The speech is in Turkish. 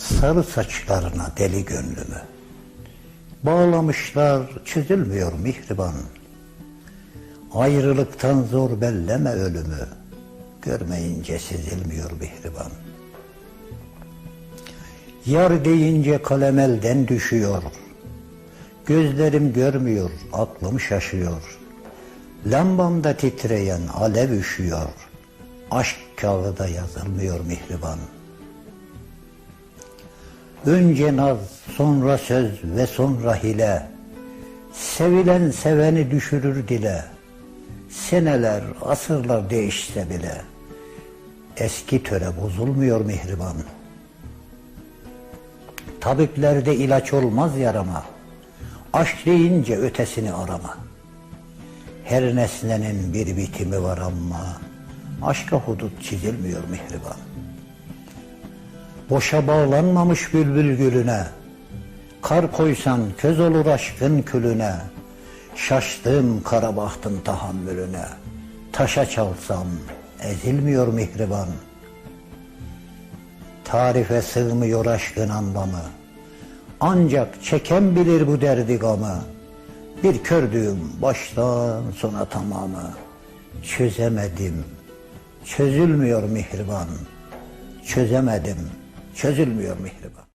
sarı saçlarına deli gönlümü. Bağlamışlar çözülmüyor mihriban. Ayrılıktan zor belleme ölümü. Görmeyince sezilmiyor mihriban. Yar deyince kalem elden düşüyor. Gözlerim görmüyor, aklım şaşıyor. Lambamda titreyen alev üşüyor. Aşk kağıda yazılmıyor mihriban. Önce naz, sonra söz ve sonra hile. Sevilen seveni düşürür dile. Seneler, asırlar değişse bile. Eski töre bozulmuyor mihriban. Tabiplerde ilaç olmaz yarama. Aşk deyince ötesini arama. Her nesnenin bir bitimi var ama aşka hudut çizilmiyor mihriban. Boşa bağlanmamış bülbül gülüne, kar koysan köz olur aşkın külüne, şaştım kara bahtın tahammülüne, taşa çalsam ezilmiyor mihriban. Tarife sığmıyor aşkın anlamı, ancak çeken bilir bu derdi gamı. Bir kördüğüm baştan sona tamamı. Çözemedim, çözülmüyor mihriban. Çözemedim, çözülmüyor mihriban.